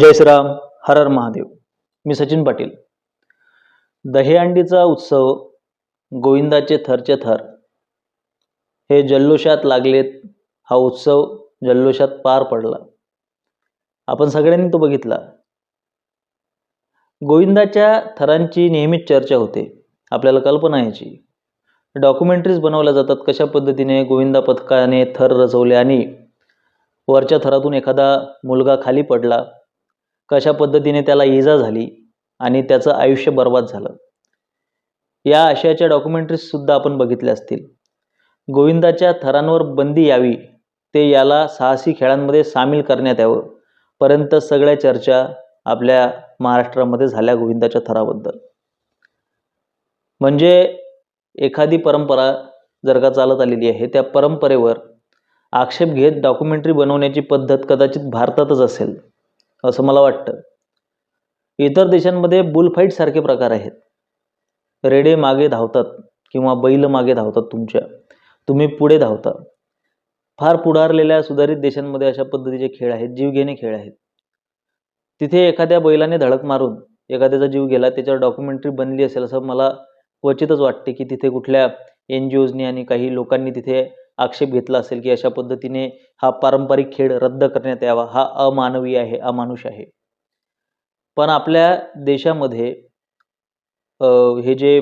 जय श्रीराम हर हर महादेव. मी सचिन पाटील. दहीहंडीचा उत्सव गोविंदाचे थरचे थर. हे जल्लोषात लागलेत हा उत्सव जल्लोषात पार पडला. आपण सगळ्यांनी तो बघितला. गोविंदाच्या थरांची नेहमीच चर्चा होते आपल्याला कल्पना याची डॉक्युमेंटरीज बनवल्या जातात कशा पद्धतीने गोविंदा पथकाने थर रचवले आणि वरच्या थरातून एखादा मुलगा खाली पडला. कशा पद्धतीने त्याला इजा झाली आणि त्याचं आयुष्य बर्बाद झालं. या आशयाच्या डॉक्युमेंटरीजसुद्धा आपण बघितल्या असतील. गोविंदाच्या थरांवर बंदी यावी ते याला साहसी खेळांमध्ये सामील करण्यात यावं पर्यंत सगळ्या चर्चा आपल्या महाराष्ट्रामध्ये झाल्या गोविंदाच्या थराबद्दल. म्हणजे एखादी परंपरा जर का चालत आलेली आहे त्या परंपरेवर आक्षेप घेत डॉक्युमेंटरी बनवण्याची पद्धत कदाचित भारतातच असेल. असं मला वाटतं. इतर देशांमध्ये बुलफाईट सारखे प्रकार आहेत. रेडे मागे धावतात किंवा बैल मागे धावतात तुमच्या. तुम्ही पुढे धावता. फार पुढारलेल्या सुधारित देशांमध्ये अशा पद्धतीचे खेळ आहेत जीवघेणे खेळ आहेत. तिथे एखाद्या बैलाने धडक मारून एखाद्याचा जीव गेला त्याच्यावर डॉक्युमेंटरी बनली असेल असं मला क्वचितच वाटते की तिथे कुठल्या एन जी ओजनी आणि काही लोकांनी तिथे आक्षेप घेतला असेल की अशा पद्धतीने हा पारंपरिक खेळ रद्द करण्यात यावा हा अमानवी आहे अमानुष आहे. पण आपल्या देशामध्ये हे जे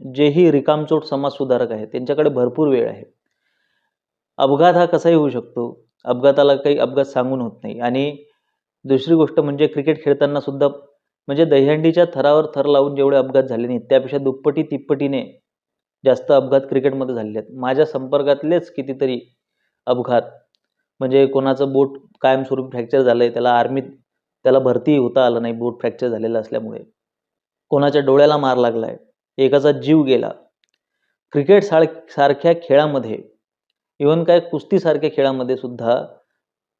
जेही रिकामचोट समाजसुधारक आहेत त्यांच्याकडे भरपूर वेळ आहे. अपघात हा कसाही होऊ शकतो अपघाताला काही अपघात सांगून होत नाही. आणि दुसरी गोष्ट म्हणजे क्रिकेट खेळताना सुद्धा म्हणजे दहीहंडीच्या थरावर थर लावून जेवढे अपघात झाले नाहीत त्यापेक्षा दुप्पटी तिप्पटीने जास्त अपघात क्रिकेटमध्ये झालेले आहेत. माझ्या संपर्कातलेच कितीतरी अपघात म्हणजे कोणाचं बोट कायमस्वरूपी फ्रॅक्चर झालं आहे त्याला आर्मीत त्याला भरती होता आलं नाही बोट फ्रॅक्चर झालेलं असल्यामुळे. कोणाच्या डोळ्याला मार लागला आहे एकाचा जीव गेला. क्रिकेट सार सारख्या खेळामध्ये इवन काय कुस्तीसारख्या खेळामध्ये सुद्धा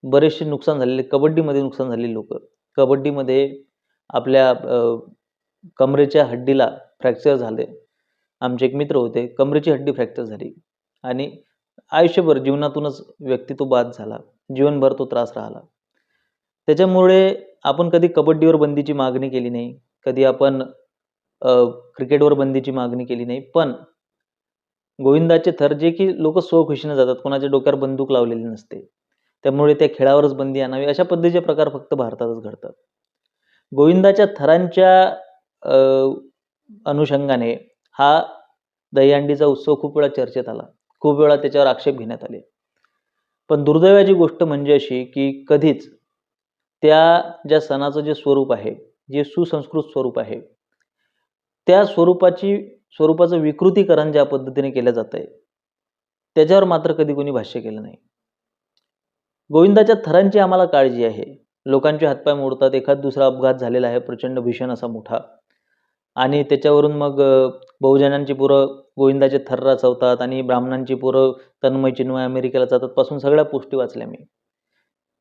बरेचसे नुकसान झालेले कबड्डीमध्ये नुकसान झालेले लोक. कबड्डीमध्ये आपल्या कमरेच्या हड्डीला फ्रॅक्चर झाले. आमचे एक मित्र होते कमरेची हड्डी फ्रॅक्चर झाली. आणि आयुष्यभर जीवनातूनच व्यक्ती तो बाद झाला. जीवनभर तो त्रास राहिला. त्याच्यामुळे आपण कधी कबड्डीवर बंदीची मागणी केली नाही कधी आपण क्रिकेटवर बंदीची मागणी केली नाही. पण गोविंदाचे थर जे की लोक स्वखुशीने जातात कोणाच्या डोक्यावर बंदूक लावलेली नसते. त्यामुळे त्या खेळावरच बंदी आणावी अशा पद्धतीचे प्रकार फक्त भारतातच घडतात. गोविंदाच्या थरांच्या अनुषंगाने हा दहीहंडीचा उत्सव खूप वेळा चर्चेत आला. खूप वेळा त्याच्यावर आक्षेप घेण्यात आले. पण दुर्दैवाची गोष्ट म्हणजे अशी की कधीच त्या ज्या सणाचं जे स्वरूप आहे जे सुसंस्कृत स्वरूप आहे त्या स्वरूपाची स्वरूपाचं विकृतीकरण ज्या पद्धतीने केलं जात आहे त्याच्यावर मात्र कधी कोणी भाष्य केलं नाही. गोविंदाच्या थरांची आम्हाला काळजी आहे. लोकांचे हातपाय मोडतात एखाद दुसरा अपघात झालेला आहे प्रचंड भीषण असा मोठा. आणि त्याच्यावरून मग बहुजनांची पोरं गोविंदाचे थर रचवतात आणि ब्राह्मणांची पोरं तन्मय चिन्मय अमेरिकेला जातात पासून सगळ्या पोष्टी वाचल्या मी.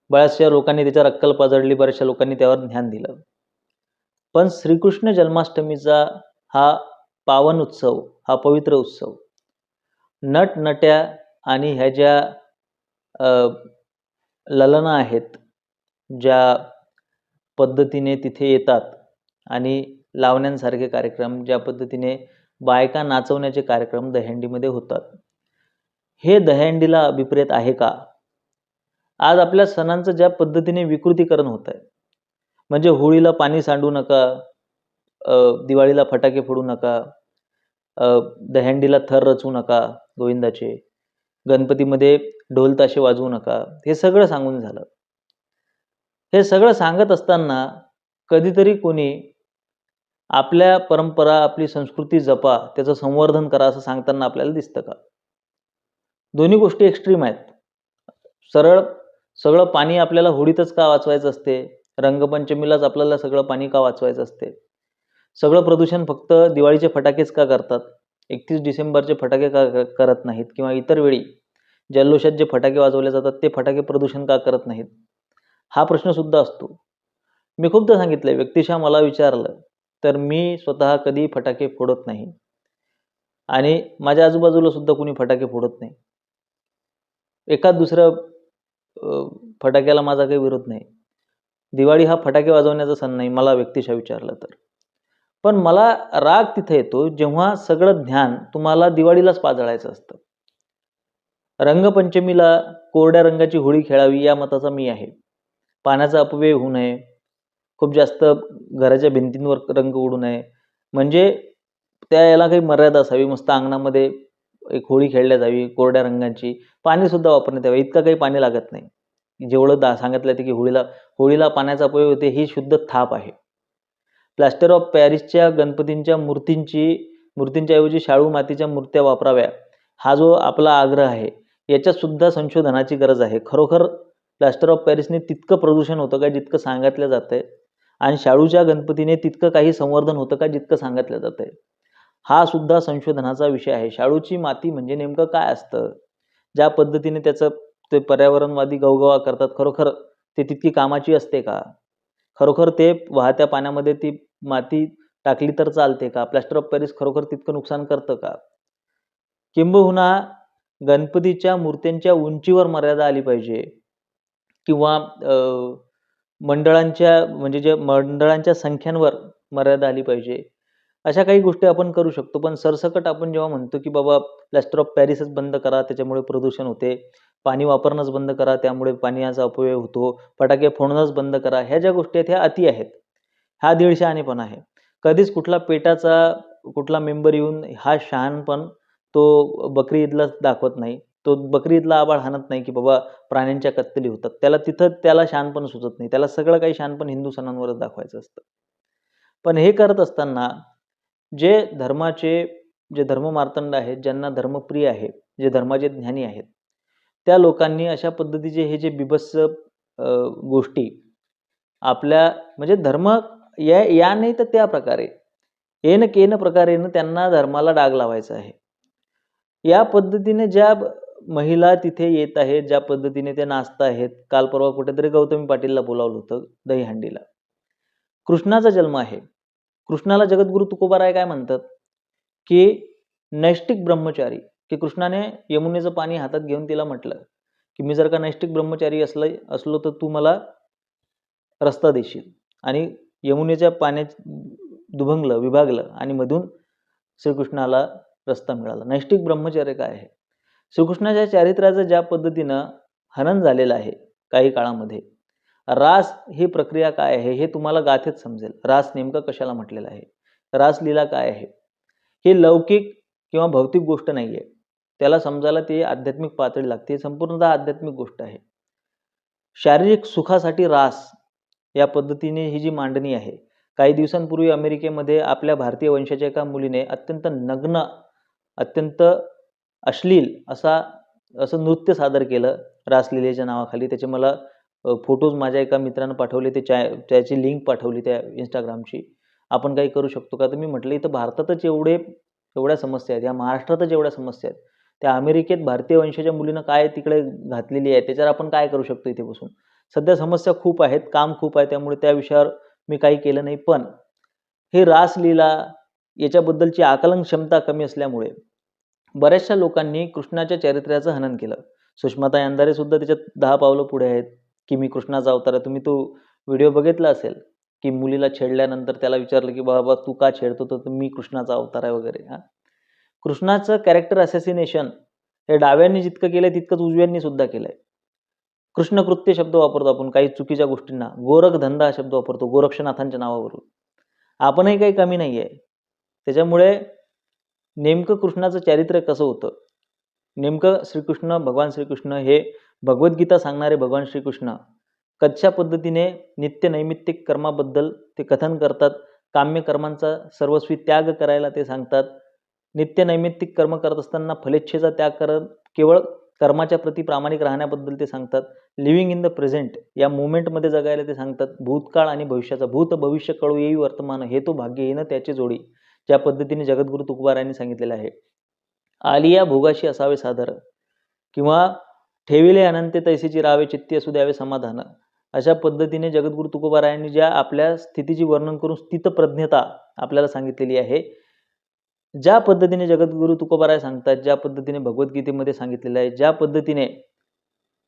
बऱ्याचशा लोकांनी त्याच्यावर अक्कल पाजडली बऱ्याचशा लोकांनी त्यावर ध्यान दिलं. पण श्रीकृष्ण जन्माष्टमीचा हा पावन उत्सव हा पवित्र उत्सव नट नट्या आणि ह्या ज्या ललना आहेत ज्या पद्धतीने तिथे येतात आणि लावण्यांसारखे कार्यक्रम ज्या पद्धतीने बायका नाचवण्याचे कार्यक्रम दहीहंडीमध्ये होतात. हे दहीहंडीला अभिप्रेत आहे का? आज आपल्या सणांचं ज्या पद्धतीने विकृतीकरण होत आहे म्हणजे होळीला पाणी सांडू नका दिवाळीला फटाके फोडू नका अ, दहंडीला थर रचू नका गोविंदाचे गणपतीमध्ये ढोल ताशे वाजवू नका हे सगळं सांगून झालं. हे सगळं सांगत असताना कधीतरी कोणी आपल्या परंपरा आपली संस्कृती जपा त्याचं संवर्धन करा असं सांगताना आपल्याला दिसतं का? दोन्ही गोष्टी एक्स्ट्रीम आहेत. सरळ सगळं पाणी आपल्याला होळीतच का वाचवायचं असते? रंगपंचमीलाच आपल्याला सगळं पाणी का वाचवायचं असते? सगळं प्रदूषण फक्त दिवाळीचे फटाकेच का करतात? एकतीस डिसेंबरचे फटाके का करत नाहीत? किंवा इतर वेळी जल्लोषात जे फटाके वाजवले जातात ते फटाके प्रदूषण का करत नाहीत? हा प्रश्नसुद्धा असतो. मी खूपदा सांगितलं व्यक्तिशः मला विचारलं तर मी स्वतः कधी फटाके फोडत नाही. आणि माझ्या आजूबाजूला सुद्धा कोणी फटाके फोडत नाही. एका दुसरं फटाक्याला माझा काही विरोध नाही. दिवाळी हा फटाके वाजवण्याचा सण नाही मला व्यक्तिशः विचारलं तर. पण मला राग तिथे येतो जेव्हा सगळं ध्यान तुम्हाला दिवाळीलाच पाजळायचं असतं. रंगपंचमीला कोरड्या रंगाची होळी खेळावी या मताचा मी आहे. पाण्याचा अपव्यय होऊ नये. खूप जास्त घराच्या भिंतींवर रंग उडू नये. म्हणजे त्या याला काही मर्यादा असावी. मस्त अंगणामध्ये एक होळी खेळल्या जावी कोरड्या रंगांची. पाणीसुद्धा वापरण्यात यावं. इतकं काही पाणी लागत नाही. जेवढं दा सांगितलं आहे की होळीला होळीला पाण्याचा उपयोग होते ही शुद्ध थाप आहे. प्लॅस्टर ऑफ पॅरिसच्या गणपतींच्या मूर्तींची मूर्तींच्याऐवजी शाळू मातीच्या मूर्त्या वापराव्या. हा जो आपला आग्रह आहे याच्यातसुद्धा संशोधनाची गरज आहे. खरोखर प्लॅस्टर ऑफ पॅरिसने तितकं प्रदूषण होतं का जितकं सांगितलं आहे आणि शाळूच्या गणपतीने तितकं काही संवर्धन होतं का जितकं सांगितलं जातंय. हा सुद्धा संशोधनाचा विषय आहे. शाळूची माती म्हणजे नेमकं काय असतं? ज्या पद्धतीने त्याचं ते पर्यावरणवादी गवगवा करतात खरोखर ते तितकी कामाची असते का? खरोखर ते वाहत्या पाण्यामध्ये ती माती टाकली तर चालते का? प्लॅस्टर ऑफ पॅरिस खरोखर तितकं नुकसान करतं का? किंबहुना गणपतीच्या मूर्त्यांच्या उंचीवर मर्यादा आली पाहिजे. किंवा मंडळांच्या म्हणजे जे मंडळांच्या संख्यांवर मर्यादा आली पाहिजे. अशा काही गोष्टी आपण करू शकतो पण सरसकट आपण जेव्हा म्हणतो की बाबा प्लॅस्टर ऑफ पॅरिसच बंद करा त्याच्यामुळे प्रदूषण होते. पाणी वापरणंच बंद करा त्यामुळे पाण्याचा अपव्यय होतो. फटाके फोडणंच बंद करा. ह्या ज्या गोष्टी आहेत ह्या अति आहेत. हा दीड शहाणेपण आहे. कधीच कुठला पेटाचा कुठला मेंबर येऊन हा शहाणपण तो बकरी ईदला दाखवत नाही. तो बकरी ईदला आबाळ हाणत नाही की बाबा प्राण्यांच्या कत्तली होतात. त्याला तिथं त्याला शानपण सुचत नाही. त्याला सगळं काही शानपण हिंदू सणांवरच दाखवायचं असतं. पण हे करत असताना जे धर्माचे जे धर्ममार्तंड आहेत ज्यांना धर्मप्रिय आहे जे धर्माचे ज्ञानी आहेत त्या लोकांनी अशा पद्धतीचे हे जे बिभत्स गोष्टी आपल्या म्हणजे धर्म या या नाही तर त्या प्रकारे येन केन प्रकारेनं त्यांना धर्माला डाग लावायचा आहे. या पद्धतीने ज्या महिला तिथे येत आहेत ज्या पद्धतीने ते नाचत आहेत. काल परवा कुठेतरी गौतमी पाटीलला बोलावलं होतं दहीहंडीला. कृष्णाचा जन्म आहे. कृष्णाला जगद्गुरु तुकोबाराय काय म्हणतात? की नैष्टिक ब्रह्मचारी की कृष्णाने यमुनेचं पाणी हातात घेऊन तिला म्हटलं की मी जर का नैष्टिक ब्रह्मचारी असलं असलो तर तू मला रस्ता देशील. आणि यमुनेच्या पाण्यात दुभंगलं विभागलं आणि मधून श्रीकृष्णाला रस्ता मिळाला. नैष्टिक ब्रह्मचर्य काय आहे? श्रीकृष्णाच्या चारित्र्याचं ज्या पद्धतीनं हनन झालेलं आहे काही काळामध्ये रास ही प्रक्रिया काय आहे हे तुम्हाला गाथेत समजेल. रास नेमकं कशाला म्हटलेलं आहे? रासलीला काय आहे? हे लौकिक किंवा भौतिक गोष्ट नाही आहे त्याला समजायला ती आध्यात्मिक पातळी लागते. संपूर्णतः आध्यात्मिक गोष्ट आहे. शारीरिक सुखासाठी रास या पद्धतीने ही जी मांडणी आहे काही दिवसांपूर्वी अमेरिकेमध्ये आपल्या भारतीय वंशाच्या एका मुलीने अत्यंत नग्न अत्यंत अश्लील असा असं नृत्य सादर केलं रासलीलेच्या नावाखाली. त्याचे मला फोटोज माझ्या एका मित्रानं पाठवले. ते च्या त्याची लिंक पाठवली त्या इंस्टाग्रामची आपण काही करू शकतो का? तर मी म्हटलं इथं भारतातच एवढे एवढ्या समस्या आहेत. या महाराष्ट्रातच एवढ्या समस्या आहेत. त्या अमेरिकेत भारतीय वंशाच्या मुलीनं काय तिकडे घातलेली आहे? त्याच्यावर आपण काय करू शकतो इथे बसून? सध्या समस्या खूप आहेत. काम खूप आहे. त्यामुळे त्या विषयावर मी काही केलं नाही. पण हे रासलीला याच्याबद्दलची आकलन क्षमता कमी असल्यामुळे बऱ्याचशा लोकांनी कृष्णाच्या चरित्र्याचं हनन केलं. सुषमाताई अंधारे सुद्धा त्याच्यात दहा पावलं पुढे आहेत की मी कृष्णाचा अवतार आहे. तुम्ही तो व्हिडिओ बघितला असेल की मुलीला छेडल्यानंतर त्याला विचारलं की बाबा तू का छेडतो? तर मी कृष्णाचा अवतार आहे वगैरे. हा. कृष्णाचं कॅरेक्टर असॅसिनेशन हे डाव्यांनी जितकं केलंय तितकंच उजव्यांनी सुद्धा केलंय. कृष्णकृत्य शब्द वापरतो आपण काही चुकीच्या गोष्टींना. गोरख धंदा हा शब्द वापरतो गोरक्षनाथांच्या नावावरून. आपणही काही कमी नाही आहे त्याच्यामुळे नेमकं कृष्णाचं चारित्र्य कसं होतं? नेमकं श्रीकृष्ण भगवान श्रीकृष्ण हे भगवद्गीता सांगणारे भगवान श्रीकृष्ण कशा पद्धतीने नित्य नैमित्तिक कर्माबद्दल ते कथन करतात काम्य कर्मांचा सर्वस्वी त्याग करायला ते सांगतात. नित्य नैमित्तिक कर्म करत असताना फलेच्छेचा त्याग करत केवळ कर्माच्या प्रती प्रामाणिक राहण्याबद्दल ते सांगतात. लिव्हिंग इन द प्रेझेंट या मुवमेंटमध्ये जगायला ते सांगतात. भूतकाळ आणि भविष्याचा भूत भविष्य कळू येई वर्तमान हे तो भाग्य येणं त्याची जोडी. ज्या पद्धतीने जगद्गुरु तुकबारांनी सांगितलेलं आहे. आलिया भोगाशी असावे सादर किंवा ठेविले अनंते तैसेची रावे चित्ती असू द्यावे समाधान. अशा पद्धतीने जगद्गुरु तुकोबारायांनी ज्या आपल्या स्थितीची वर्णन करून स्थितप्रज्ञता आपल्याला सांगितलेली आहे ज्या पद्धतीने जगद्गुरु तुकोबाराय सांगतात ज्या पद्धतीने भगवद्गीतेमध्ये सांगितलेलं आहे ज्या पद्धतीने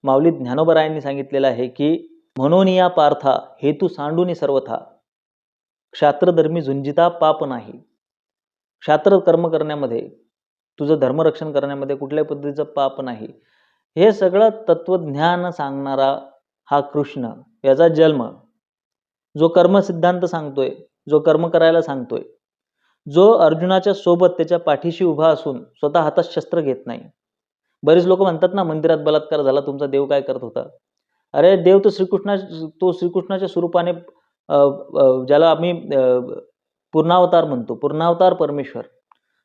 माऊली ज्ञानोबरायांनी सांगितलेलं आहे की म्हणून या पार्था हेतू सांडूनी सर्वथा क्षात्रधर्मी झुंजिता पाप नाही. क्षात्र कर्म करण्यामध्ये तुझं धर्मरक्षण करण्यामध्ये कुठल्याही पद्धतीचं पाप नाही. हे सगळं तत्वज्ञान सांगणारा हा कृष्ण याचा जन्म जो कर्मसिद्धांत सांगतोय जो कर्म करायला सांगतोय जो अर्जुनाच्या सोबत त्याच्या पाठीशी उभा असून स्वतः हातात शस्त्र घेत नाही. बरेच लोक म्हणतात ना मंदिरात बलात्कार झाला तुमचा देव काय करत होता? अरे देव तो श्रीकृष्णा तो श्रीकृष्णाच्या स्वरूपाने ज्याला आम्ही पूर्णावतार म्हणतो. पूर्णावतार परमेश्वर.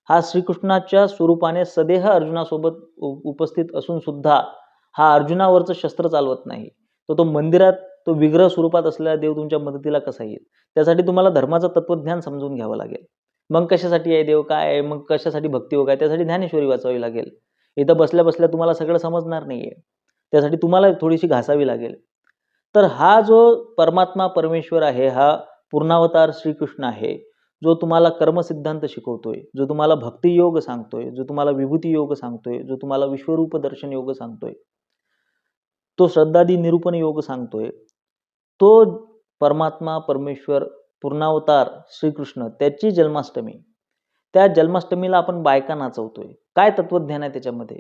हा श्रीकृष्णाच्या स्वरूपाने सदेह अर्जुनासोबत उ- उपस्थित असून सुद्धा हा अर्जुनावरचं शस्त्र चालवत नाही. तर तो मंदिरात तो विग्रह स्वरूपात असलेला देव तुमच्या मदतीला कसा येईल? त्यासाठी तुम्हाला धर्माचं तत्वज्ञान समजून घ्यावं लागेल. मग कशासाठी आहे देव काय? आहे मग कशासाठी भक्तियोग आहे त्यासाठी ज्ञानेश्वरी वाचावी लागेल. इथं बसल्या बसल्या तुम्हाला सगळं समजणार नाहीये. त्यासाठी तुम्हाला थोडीशी घासावी लागेल. तर हा जो परमात्मा परमेश्वर आहे हा पूर्णावतार श्रीकृष्ण आहे जो तुम्हाला कर्मसिद्धांत शिकवतोय जो तुम्हाला भक्ती योग सांगतोय जो तुम्हाला विभूती योग सांगतोय जो तुम्हाला विश्वरूप दर्शन योग सांगतोय तो श्रद्धादी निरूपण योग सांगतोय तो परमात्मा परमेश्वर पूर्णावतार श्रीकृष्ण त्याची जन्माष्टमी त्या जन्माष्टमीला आपण बायका नाचवतोय. काय तत्वज्ञान आहे त्याच्यामध्ये?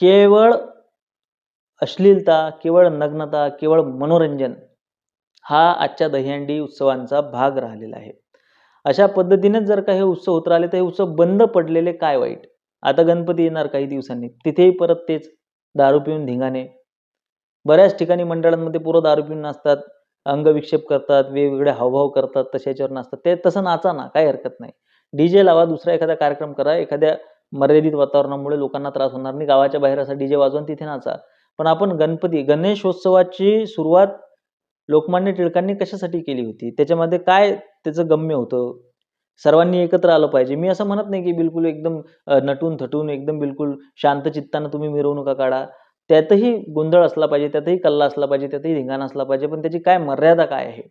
केवळ अश्लीलता केवळ नग्नता केवळ मनोरंजन हा आजच्या दहीहंडी उत्सवांचा भाग राहिलेला आहे. अशा पद्धतीनेच जर का हे उत्सव होत राहिले तर हे उत्सव बंद पडलेले काय वाईट? आता गणपती येणार काही दिवसांनी. तिथेही परत तेच दारू पिऊन धिंगाणे. बऱ्याच ठिकाणी मंडळांमध्ये पुरं दारू पिऊन नाचतात अंगविक्षेप करतात वेगवेगळे हावभाव करतात तशाच्यावर नाचतात. ते तसं नाचा ना काही हरकत नाही. डीजे लावा दुसरा एखादा कार्यक्रम करा एखाद्या मर्यादित वातावरणामुळे लोकांना त्रास होणार नाही. गावाच्या बाहेर असा डीजे वाजवून तिथे नाचा. पण आपण गणपती गणेशोत्सवाची सुरुवात लोकमान्य टिळकांनी कशासाठी केली होती? त्याच्यामध्ये काय त्याचं गम्य होतं? सर्वांनी एकत्र आलं पाहिजे. मी असं म्हणत नाही की बिलकुल एकदम अ, नटून थटून एकदम बिलकुल शांत चित्तानं तुम्ही मिरवणुका काढा. त्यातही गोंधळ असला पाहिजे त्यातही कल्ला असला पाहिजे त्यातही धिंगाणा असला पाहिजे पण त्याची काय मर्यादा काय आहे?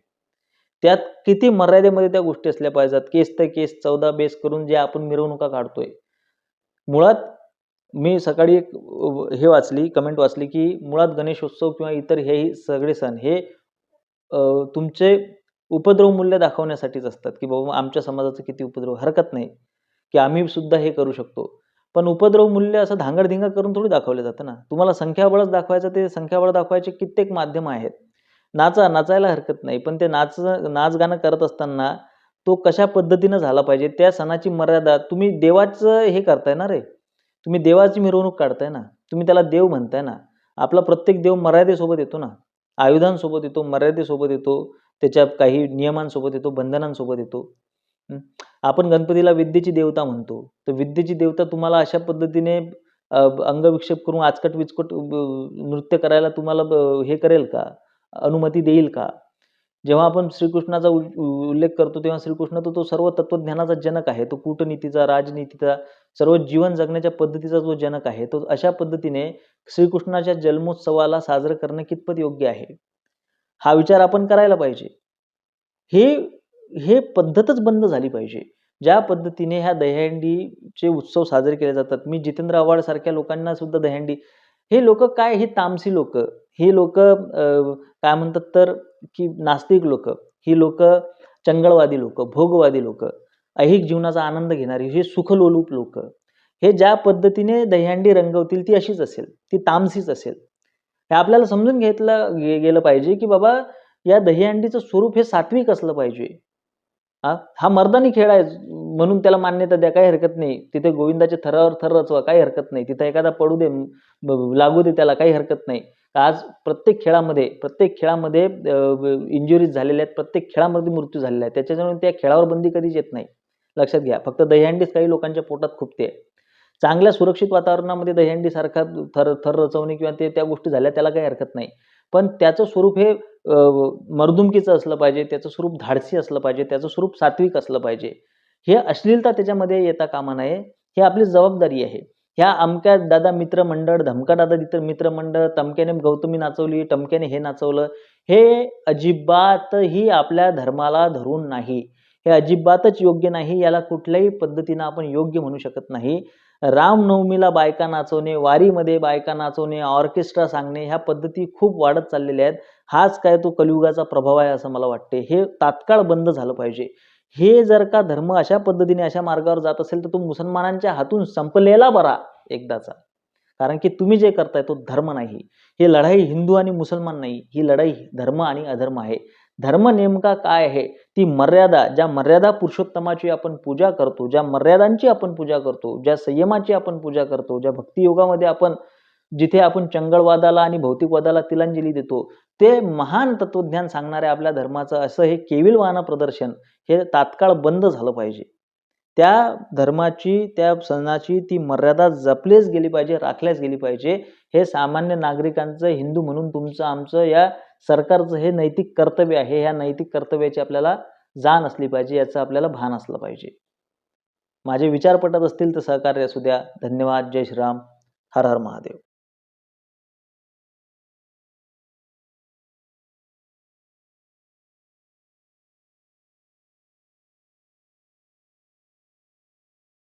त्यात किती मर्यादेमध्ये त्या गोष्टी असल्या पाहिजेत? केस ते केस चौदा बेस करून जे आपण मिरवणुका काढतोय. मुळात मी सकाळी एक अ, हे वाचली कमेंट वाचली की मुळात गणेशोत्सव किंवा इतर हेही सगळे सण हे तुमचे उपद्रव मूल्य दाखवण्यासाठीच असतात की बाबा आमच्या समाजाचं किती उपद्रव हरकत नाही की आम्ही सुद्धा हे करू शकतो. पण उपद्रव मूल्य असं धांगडधिंगा करून थोडी दाखवलं जातं ना. तुम्हाला संख्याबळच दाखवायचं ते संख्याबळ दाखवायचे कित्येक माध्यम आहेत. नाचा नाचायला हरकत नाही पण ते नाच नाच गाणं करत असताना तो कशा पद्धतीनं झाला पाहिजे त्या सणाची मर्यादा तुम्ही देवाचं हे करताय ना रे. तुम्ही देवाची मिरवणूक काढताय ना. तुम्ही त्याला देव म्हणताय ना. आपला प्रत्येक देव मर्यादेसोबत येतो ना. आयुधांसोबत येतो मर्यादेसोबत येतो त्याच्या काही नियमांसोबत येतो बंधनांसोबत येतो. आपण गणपतीला विद्येची देवता म्हणतो. तर विद्येची देवता तुम्हाला अशा पद्धतीने अंगविक्षेप करून आचकट विचकट नृत्य करायला तुम्हाला ब- हे करेल का? अनुमती देईल का? जेव्हा आपण श्रीकृष्णाचा उ- उल्लेख करतो तेव्हा श्रीकृष्ण तो तो सर्व तत्वज्ञानाचा जनक आहे. तो कूटनीतीचा राजनीतीचा सर्व जीवन जगण्याच्या पद्धतीचा जो जनक आहे तो अशा पद्धतीने श्रीकृष्णाच्या जन्मोत्सवाला साजरं करणं कितपत योग्य आहे? हा विचार आपण करायला पाहिजे. हे हे पद्धतच बंद झाली पाहिजे. ज्या पद्धतीने ह्या दहीहंडीचे उत्सव साजरे केले जातात मी जितेंद्र आव्हाड सारख्या लोकांना सुद्धा दहीहंडी हे लोक काय? हे तामसी लोक. हे लोक काय म्हणतात तर की नास्तिक लोक ही लोक चंगळवादी लोक भोगवादी लोक ऐहिक जीवनाचा आनंद घेणारी हे सुखलोलूप लोक हे ज्या पद्धतीने दहीहंडी रंगवतील ती अशीच असेल ती तामसीच असेल. हे आपल्याला समजून घेतलं गे- गेलं पाहिजे की बाबा या दहीहंडीचं स्वरूप हे सात्विक असलं पाहिजे. हा हा मर्दानी खेळ आहे म्हणून त्याला मान्यता द्या काही हरकत नाही. तिथे गोविंदाच्या थरावर थर रचवा काही हरकत नाही. तिथे एखादा पडू दे लागू दे त्याला काही हरकत नाही. आज प्रत्येक खेळामध्ये प्रत्येक खेळामध्ये इंजुरीज झालेल्या आहेत प्रत्येक खेळामध्ये मृत्यू झालेला आहे. त्याच्यामुळे त्या खेळावर बंदी कधीच येत नाही. लक्षात घ्या. फक्त दहीहंडीच काही लोकांच्या पोटात खुपते. चांगल्या सुरक्षित वातावरणामध्ये दहीहंडीसारखा थर थर रचवणे किंवा ते त्या गोष्टी झाल्या त्याला काही हरकत नाही. पण त्याचं स्वरूप हे मर्दुमकीचं असलं पाहिजे त्याचं स्वरूप धाडसी असलं पाहिजे त्याचं स्वरूप सात्विक असलं पाहिजे. हे अश्लीलता त्याच्यामध्ये येता कामा नये. ही आपली जबाबदारी आहे. ह्या अमक्या दादा मित्रमंडळ धमका दादा मित्र मित्रमंडळ तमक्याने गौतमी नाचवली टमक्याने हे नाचवलं हे अजिबातही आपल्या धर्माला धरून नाही. हे अजिबातच योग्य नाही याला कुठल्याही पद्धतीनं आपण योग्य म्हणू शकत नाही. रामनवमीला बायका नाचवणे वारीमध्ये बायका नाचवणे ऑर्केस्ट्रा सांगणे ह्या पद्धती खूप वाढत चाललेल्या आहेत. हाच काय तो कलियुगाचा प्रभाव आहे असं मला वाटते. हे तात्काळ बंद झालं पाहिजे. हे जर का धर्म अशा पद्धतीने अशा मार्गावर जात असेल तर तो मुसलमानांच्या हातून संपलेला बरा एकदाचा. कारण की तुम्ही जे करताय तो धर्म नाही. ही लढाई हिंदू आणि मुसलमान नाही. ही लढाई धर्म आणि अधर्म आहे. धर्म नेमका काय आहे? ती मर्यादा ज्या मर्यादा पुरुषोत्तमाची आपण पूजा करतो ज्या मर्यादांची आपण पूजा करतो ज्या संयमाची आपण पूजा करतो ज्या भक्तियोगामध्ये आपण जिथे आपण चंगळवादाला आणि भौतिकवादाला तिलांजली देतो ते महान तत्वज्ञान सांगणाऱ्या आपल्या धर्माचं असं हे केविलवाना प्रदर्शन हे तात्काळ बंद झालं पाहिजे. त्या धर्माची त्या सणाची ती मर्यादा जपलीच गेली पाहिजे राखल्याच गेली पाहिजे. हे सामान्य नागरिकांचं हिंदू म्हणून तुमचं आमचं या सरकारचं हे नैतिक कर्तव्य आहे. ह्या नैतिक कर्तव्याची आपल्याला जाण असली पाहिजे याचं आपल्याला भान असलं पाहिजे. माझे विचार पटत असतील तर सहकार्य असू द्या. धन्यवाद. जय श्रीराम. हर हर महादेव.